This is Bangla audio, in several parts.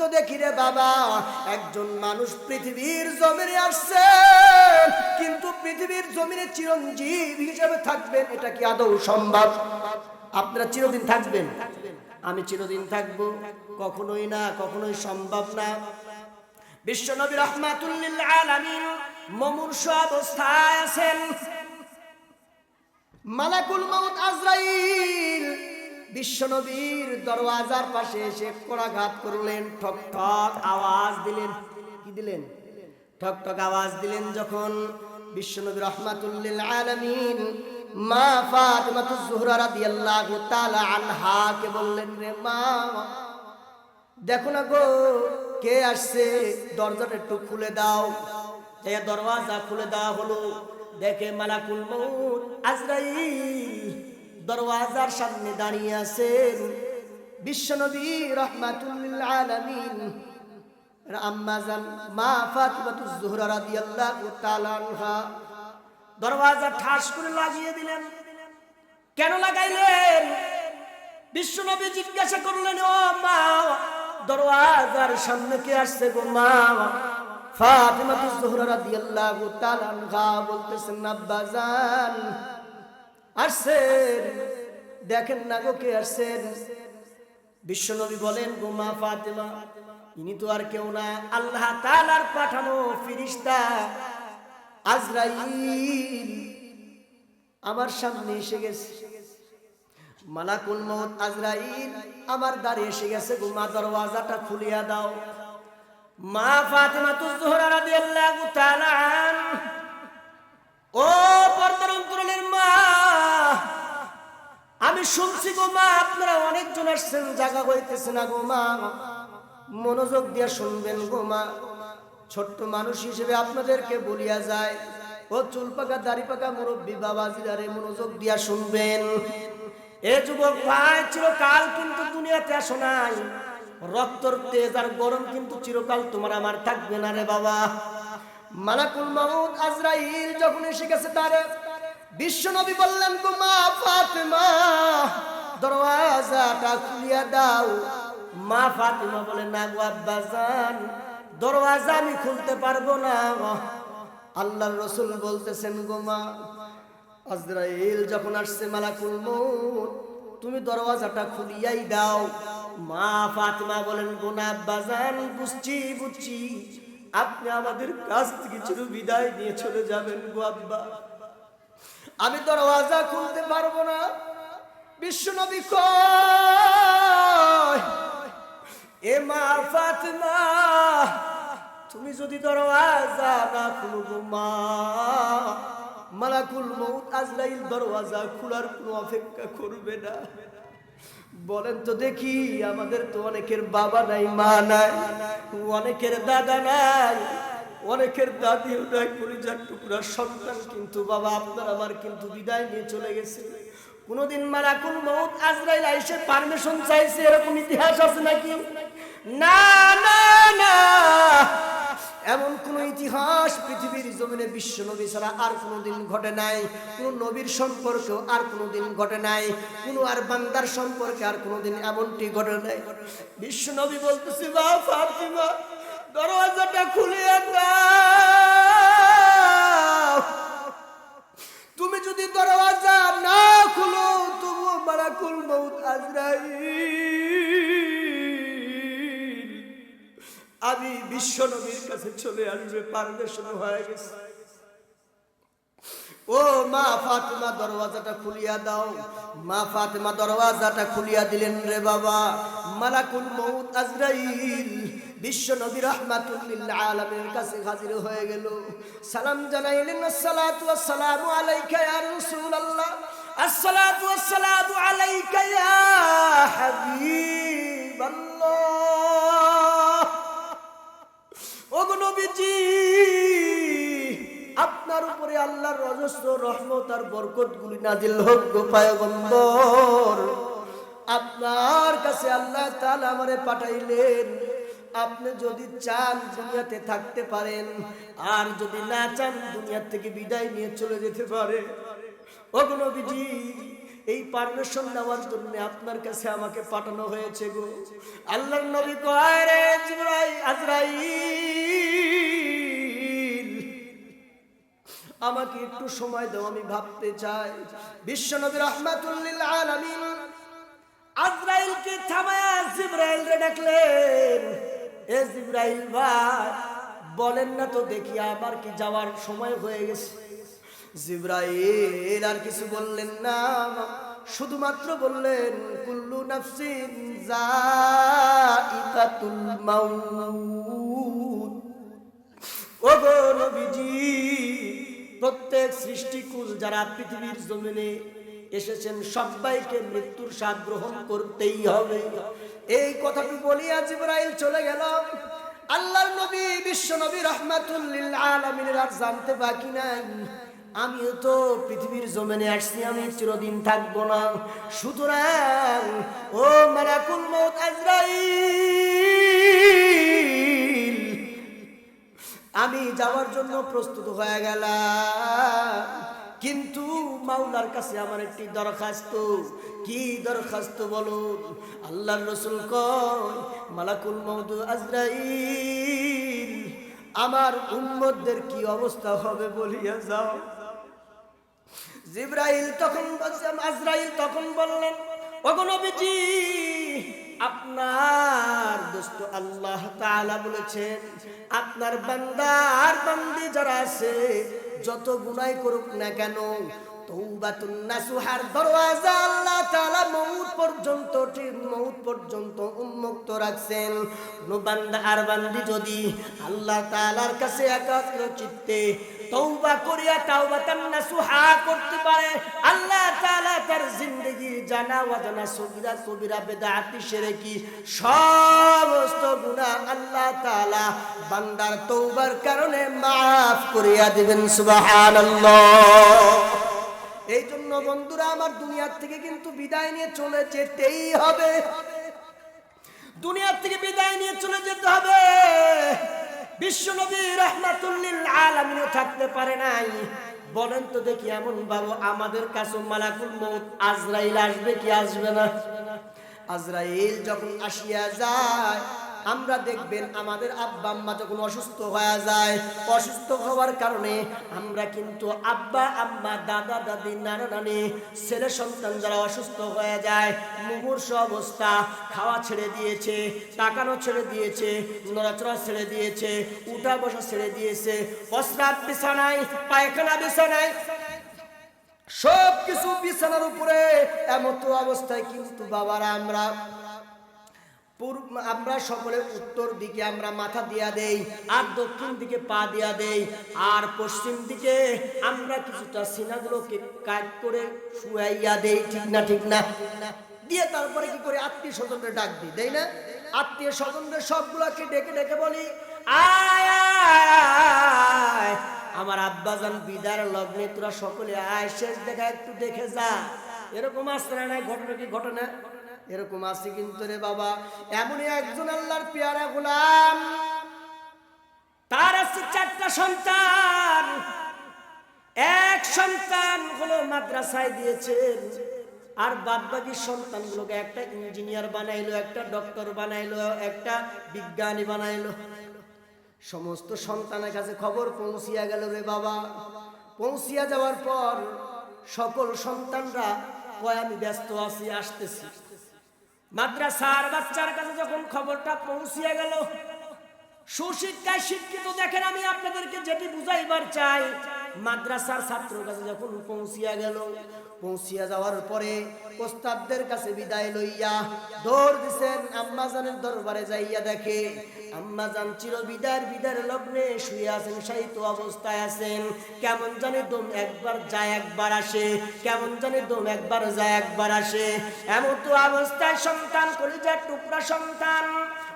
তো দেখি রে বাবা, একজন মানুষ পৃথিবীর জমিনে আসছে, কিন্তু পৃথিবীর জমিনে চিরঞ্জীব হিসেবে থাকবেন, এটা কি আদৌ সম্ভব? আপনারা চিরদিন থাকবেন? আমি চিরদিন থাকব? কখনোই না, কখনোই সম্ভব না। বিশ্বনবী রহমাতুল্লিল আলামিন মমূর্ষ অবস্থায় আছেন। মালাকুল মাউত আজরাইল। বিশ্বনবীর দরওয়াজার পাশে এসে কোড়াঘাত করলেন, ঠক ঠক আওয়াজ দিলেন। কি দিলেন? ঠক ঠক আওয়াজ দিলেন যখন বিশ্বনবী রহমাতুল্লিল আলামিন মা ফাতিমাতু জুহরা রাদিয়াল্লাহু তাআলা আনহা কে বললেন, রে মা, দেখো না গো, কে আসছে? দরজাটা একটু খুলে দাও। এই দরওয়াজা খুলে দেওয়া হলো। দেখে মালাকুল মউত আজরাইল দরওয়াজার সামনে দাঁড়িয়ে আছেন। বিশ্বনবী রহমাতুল্লিল আলামিন। আম্মাজান মা ফাতিমাতু জুহরা রাদিয়াল্লাহু তাআলা আনহা। দরওয়াজা ঠাস করে লাগিয়ে দিলেন। কেন লাগাইলেন? বিশ্বনবী জিজ্ঞাসা করলেন, ও মা দরওয়াজার সামনে কে আসছে গো মা? ফাতিমা জোহরা রাদিয়াল্লাহু তাআলা আনহা বলতেছেন আব্বাজান আসছেন দেখেন না গো কে আসছেন বিশ্বনবী বলেন, গো মা ফাতিমা, ইনি তো আর কেউ না। আল্লাহ তাআলার পাঠানো ফিরিস্তা আজরাইল। আমার সামনে এসে গেছে। মালাকুল মত আজরাইল আমার দ্বারে এসে গেছে গো মা, দরওয়াজাটা খুলিয়া দাও। মা ফাতেমা তু জোহরা রাদিয়াল্লাহু তাআলা ও পর্দার অন্তরালের মা আমি শুনছি গো মা, আপনারা অনেকজন আসছেন জায়গা হইতেছে না গো মা। মনোযোগ দিয়ে শুনবেন গো মা। ছোট্ট মানুষ হিসেবে আপনাদেরকে বলিয়া যায়, ও চুল পাকা দাড়ি পাকা মুরব্বী বাবাজিরারে মনোযোগ দিয়া শুনবেন। এ যুবক, ভাই, চিরকাল কিন্তু দুনিয়াতে আসো নাই। রক্তর তেজ আর গরম কিন্তু চিরকাল তোমার আমার থাকবে না রে বাবা। মালাকুল মাউদ আজরাইল যখন এসে গেছে তার বিশ্ব নবী বললেন, গো মা ফাতেমা, দরওয়াজাটা খুলিয়া দাও। মা ফাতেমা বলে, না গো আব্বাজান দরওয়াজা আমি খুলতে পারব না। আল্লাহর রসুল বলতেছেন, গো মা, আজরাইল যখন আসছে মালাকুল মউত, তুমি দরওয়াজাটা খুলিয়াই দাও। মা ফাতিমা বলেন গোনা বাজান বুঝছি বুঝছি। আপনি আমাদের কাছ থেকে চির বিদায় নিয়ে চলে যাবেন গো আব্বা। আমি দরওয়াজা খুলতে পারব না। বিশ্বনবী কয়, এ মা ফাতিমা তুমি যদি দরওয়াজা না খুলো গো মা। মালাকুল মউত আজরাইল দরওয়াজা খোলার কোনো অপেক্ষা করবে না। বলেন তো দেখি, আমাদের তো অনেকের বাবা নাই, মা নাই, অনেকের দাদা নাই অনেকের দাদিও নাই পরিজার টুকরা সন্তান কিন্তু বাবা, আপনার আমার কিন্তু বিদায় নিয়ে চলে গেছে। কোনদিন মালাকুল মউত আজরাইল আইসে পারমিশন চাইছে, এরকম ইতিহাস আছে নাকি? না না না। এমন কোন ইতিহাস পৃথিবীর জমিনে বিশ্ব নবী ছাড়া আর কোনোদিন ঘটে নাই। কোন নবীর সম্পর্কেও আর কোনোদিন ঘটে নাই। কোন আর বান্দার সম্পর্কে আর কোনোদিন এমনটি ঘটে নাই। বিশ্ব নবী বলতেছি বা ফাতিমা দরওয়াজাটা খুলে দাও। তুমি যদি দরওয়াজা না খুলো, তবুও মারাকুল মউত আজরাইল। আমি বিশ্ব নবীর কাছে চলে আসবে পারমিশন হয়ে গেছে। ও মা ফাতেমা, দরওয়াজাটা খুলিয়া দাও। মা ফাতেমা, দরওয়াজাটা খুলিয়া দিলেন রে বাবা। মালাকুল মউত আজরাইল। বিশ্ব নবী রহমাতুল্লিল আলামের কাছে হাজির হয়ে গেল। সালাম জানাইলেন, আসসালাতু ওয়াসসালামু আলাইকা ইয়া রাসূলুল্লাহ। আসসালাতু ওয়াসসালামু আলাইকা ইয়া হাবিবাল্লাহ। ওগো নবীজি, আপনার উপরে আল্লাহর অজস্র রহমত আর বরকত গুলি নাজিল হোক গো পায়গম্বর। আপনার কাছে আল্লাহ তাআলা আমারে পাঠাইলেন। আপনি যদি চান দুনিয়াতে থাকতে পারেন, আর যদি না চান দুনিয়া থেকে বিদায় নিয়ে চলে যেতে পারে। ওগো নবীজি, এই পারমিশন নেওয়ার জন্য আপনার কাছে আমাকে পাঠানো হয়েছে গো। আল্লাহর নবী আজরাইল। আমাকে একটু সময় দাও, আমি ভাবতে চাই। বিশ্বনবী রহমাতুল্লিল আলামিন আজরাইলকে থামায়া জিব্রাইল রে ডাকলেন। এ ভাই, বলেন না তো দেখি আমার কি যাওয়ার সময় হয়ে গেছে। জিব্রাইল আর কিছু বললেন না, শুধুমাত্র বললেন, কুল্লু নাফসিন যায়িকাতুল মাউত। ওগো নবীজি, প্রত্যেক সৃষ্টিকুল যারা পৃথিবীর জমিনে এসেছেন সবাইকে মৃত্যুর স্বাদ গ্রহণ করতেই হবে। এই কথাটি বলিয়া জিব্রাইল চলে গেল। আল্লাহর নবী, বিশ্ব নবী রহমাতুল্লিল আর জানতে বাকি নাই। আমিও তো পৃথিবীর জমিনে আসছি, আমি চিরদিন থাকব না। সুতরাং, ও মালাকুল মউত আজরাইল, আমি যাওয়ার জন্য প্রস্তুত হয়ে গেলাম। কিন্তু মাওলার কাছে আমার একটি দরখাস্ত। কি দরখাস্ত বলুন? আল্লাহর রসুল কয়, মালাকুল মৌদু আজরাইল, আমার উম্মতদের কি অবস্থা হবে বলিয়া যাও। জিব্রাইল তখন বলছেন আজরাইল তখন বললেন অগনবীজি আপনার দোস্ত আল্লাহ তাআলা বলেছেন, আপনার বান্দার বান্দি যারা আছে যত গুণাই করুক না কেন তৌবাতুন নাসুহার দরওয়াজা আল্লাহ তাআলা মউত পর্যন্ত, ঠিক মউত পর্যন্ত উন্মুক্ত রাখছেন। বান্দা আর বান্দি যদি আল্লাহ তাআলার কাছে একাগ্র চিত্তে তৌবা করিয়া তাওবাতান নাসুহা করতে পারে, আল্লাহ তাআলা তার জিন্দেগি জানা ওয়াজানা সগীরা কবিরা বেদাতি শিরকি সমস্ত গুনাহ আল্লাহ তাআলা বান্দার তৌবার কারণে maaf করিয়া দিবেন, সুবহানাল্লাহ। এই জন্য বন্ধুরা, আমার দুনিয়ার থেকে কিন্তু বিদায় নিয়ে চলে যেতেই হবে। দুনিয়ার থেকে বিদায় নিয়ে চলে যেতে হবে। বিশ্বনবী রহমাতুল্লিল আলামিনও থাকতে পারে নাই। বলেন তো দেখি এমন বাবু আমাদের কাছে মালাকুল মউত আজরাইল আসবে কি আসবে না? আজরাইল যখন আসিয়া যায় আমরা দেখবেন আমাদের আব্বা আম্মা যখন অসুস্থ হয়ে যায়, অসুস্থ হওয়ার কারণে আমরা কিন্তু আব্বা আম্মা, দাদা দাদি, নানা নানি, ছেলে সন্তান যারা অসুস্থ হয়ে যায়, মুমূর্ষ অবস্থা, খাওয়া ছেড়ে দিয়েছে তাকানো ছেড়ে দিয়েছে, নড়াচড়া ছেড়ে দিয়েছে, উঠা বসা ছেড়ে দিয়েছে প্রস্রাব বিছানায়, পায়খানা বিছানায় সব কিছু বিছানার উপরে, এমতো অবস্থায় কিন্তু বাবারা আমরা পূর্ব, আমরা সকলে উত্তর দিকে আমরা মাথা দিয়া দেই, আর দক্ষিণ দিকে পা দিয়া দেই, আর পশ্চিম দিকে আমরা কিছুটা সিনাগুলোকে কাজ করে শুয়াইয়া দেই, ঠিক না ঠিক না? দিয়ে তারপরে কি করে? আত্মীয় স্বজনদের ডাক দিই তাই না? আত্মীয় স্বজনদের সবগুলোকে ডেকে ডেকে বলি, আয় আমার আব্বাজান বিদার লগ্নে, তোরা সকলে আয়, শেষ দেখা একটু দেখে যা। এরকম আসছে না ঘটনা কি ঘটনা? এরকম আছে কিন্তু রে বাবা, এমনই একজন আল্লাহর পেয়ারা গোলাম। তার আছে চারটা সন্তান। এক সন্তান হলো মাদ্রাসায় দিয়েছেন, আর বাদ বাকি সন্তানগুলোকে একটা ইঞ্জিনিয়ার বানাইলো, একটা ডক্টর বানাইলো, একটা বিজ্ঞানী বানাইলো। সমস্ত সন্তানের কাছে খবর পৌঁছিয়া গেল রে বাবা। পৌঁছিয়া যাওয়ার পর সকল সন্তানরা, কয়, আমি ব্যস্ত আছি, আসতেছি। মাদ্রাসার বাচ্চার কাছে যখন খবরটা পৌঁছিয়ে গেল, সুশিক্ষায় শিক্ষিত দেখেন আমি আপনাদেরকে যেটি বুঝাইবার চাই মাদ্রাসার ছাত্র কাছে যখন পৌঁছিয়া গেল, পৌঁছিয়া যাওয়ার পরে ওস্তাদদের কাছে বিদায় লইয়া দৌড় দিছেন। আম্মাজানের দরবারে যাইয়া দেখে আম্মাজান চির বিদার বিদার লগ্নে শুয়ে আছেন সাহিত্য অবস্থায় আছেন। কেমন জানি দম একবার যায়, একবার আসে। কেমন জানে দম একবার যায়, একবার আসে। এমন তো অবস্থায় সন্তান, কলিজার টুকরা সন্তান।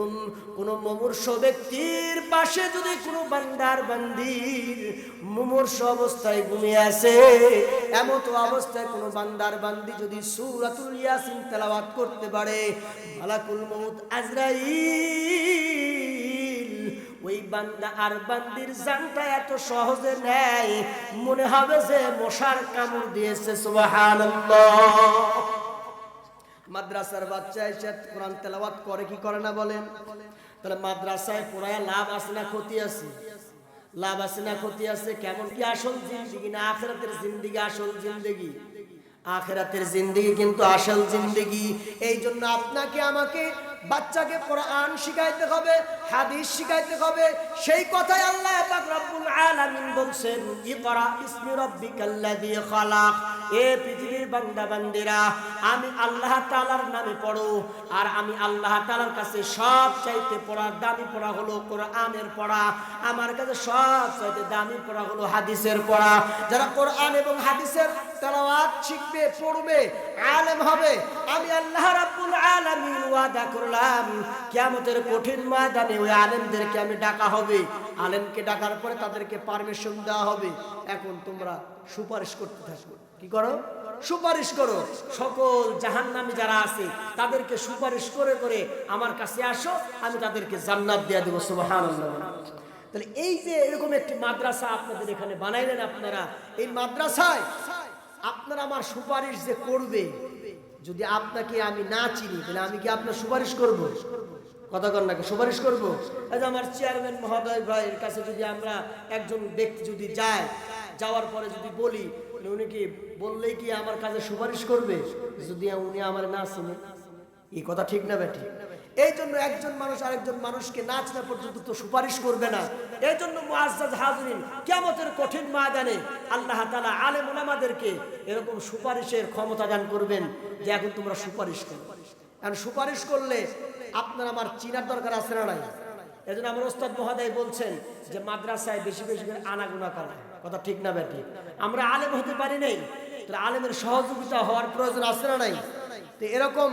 কোন কোন মুমূর্ষ ব্যক্তির পাশে যদি কোনো বান্দার বান্দির মুমূর্ষ অবস্থায় ঘুমিয়ে আছে, এমত অবস্থায় কোনো বান্দার বান্দি যদি সূরাতুল ইয়াসিন তেলাওয়াত করতে পারে, মালাকুল মউত আজরাইল, ওই বান্দা আর বান্দির জানটা এত সহজে নেয়, মনে হবে যে মশার কামড় দিয়েছে, সুবহানাল্লাহ। মাদ্রাসার বাচ্চা এসে কোরআন তেলাওয়াত করে, কি করে না বলেন? তাহলে মাদ্রাসায় পড়ায় লাভ আছে না ক্ষতি আছে? লাভ আছে না ক্ষতি আছে? কেমন কি আসল জিন্দিগি না আখেরাতের জিন্দিগি? আসল জিন্দিগি। আখেরাতের জিন্দিগি কিন্তু আসল জিন্দিগি। এই জন্য আপনাকে, আমাকে বাচ্চাকে কোরআন শিখাইতে হবে, হাদিস শিখাইতে হবে। সেই কথাই আল্লাহ পাক রব্বুল আলামিন বলছেন, ইকরা বিসমি রাব্বিকাল্লাযী খালাক। এ পৃথিবীর বান্দা বান্দিরা, আমি আল্লাহ তালার নামে পড়ো, আর আমি আল্লাহ তালার কাছে সব চাইতে পড়া, দামি পড়া হলো কোরআনের পড়া। আমার কাছে সব চাইতে দামি পড়া হলো হাদিসের পড়া। যারা কোরআন এবং হাদিসের তেলাওয়াত শিখবে, পড়বে, আলেম হবে। আমি আল্লাহ রাব্বুল আলামিন ওয়াদা করলাম, কিয়ামতের কঠিন ময়দানে ওই আলেমদেরকে আমি ডাকা হবে। আলেমকে ডাকার পরে তাদেরকে পারমিশন দেওয়া হবে। এখন তোমরা সুপারিশ করতে থাকো। কি করো? সুপারিশ করো। সকল জাহান্নামী যারা আছে, তাদেরকে সুপারিশ করে করে আমার কাছে আসো, আমি তাদেরকে জান্নাত দিয়ে দেবো, সুবহানাল্লাহ। তাহলে এই যে এরকম একটি মাদ্রাসা আপনাদের এখানে বানাইলেন আপনারা, এই মাদ্রাসায় আপনারা আমার সুপারিশ যে করবে, যদি আপনাকে আমি না চিনি, তাহলে আমি কি আপনার সুপারিশ করব? কথা কর নাকি সুপারিশ করব? যে আমার চেয়ারম্যান মহোদয় ভাইয়ের কাছে যদি আমরা একজন ব্যক্তি যদি যায়, যাওয়ার পরে যদি বলি উনি কি বললেই কি আমার কাছে সুপারিশ করবে? যদি উনি আমার না চিনে এই কথা ঠিক না বেঠিক এই জন্য একজন মানুষ আরেকজন মানুষকে নাচ না পর্যন্ত তো সুপারিশ করবে না। এই জন্য মুআজ্জাজ হাজরিন কিয়ামতের কঠিন ময়দানে আল্লাহ তাআলা আলেম ওলামাদেরকে এরকম সুপারিশের ক্ষমতা দান করবেন যে এখন তোমরা সুপারিশ করো। কারণ সুপারিশ করলে আপনার আমার চিনার দরকার আছে না নাই? এজন্য আমার ওস্তাদ মহোদয় বলছেন যে মাদ্রাসায় বেশি বেশি করে আনাগুনা করা। কথা ঠিক না বেটি আমরা আলেম হতে পারি নাই আলেমের সহযোগিতা হওয়ার প্রয়োজন আছে না নাই? তো এরকম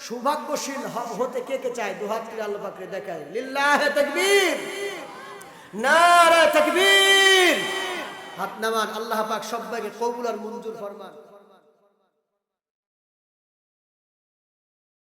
সৌভাগ্যশীল হতে কে কে চায়? দুহাত করে আল্লাহ পাকরে দেখায়। লিল্লাহে তাকবীর। নারা তাকবীর। হাত নামান, আল্লাহ পাক সবাইকে কবুল আর মঞ্জুর ফরমান।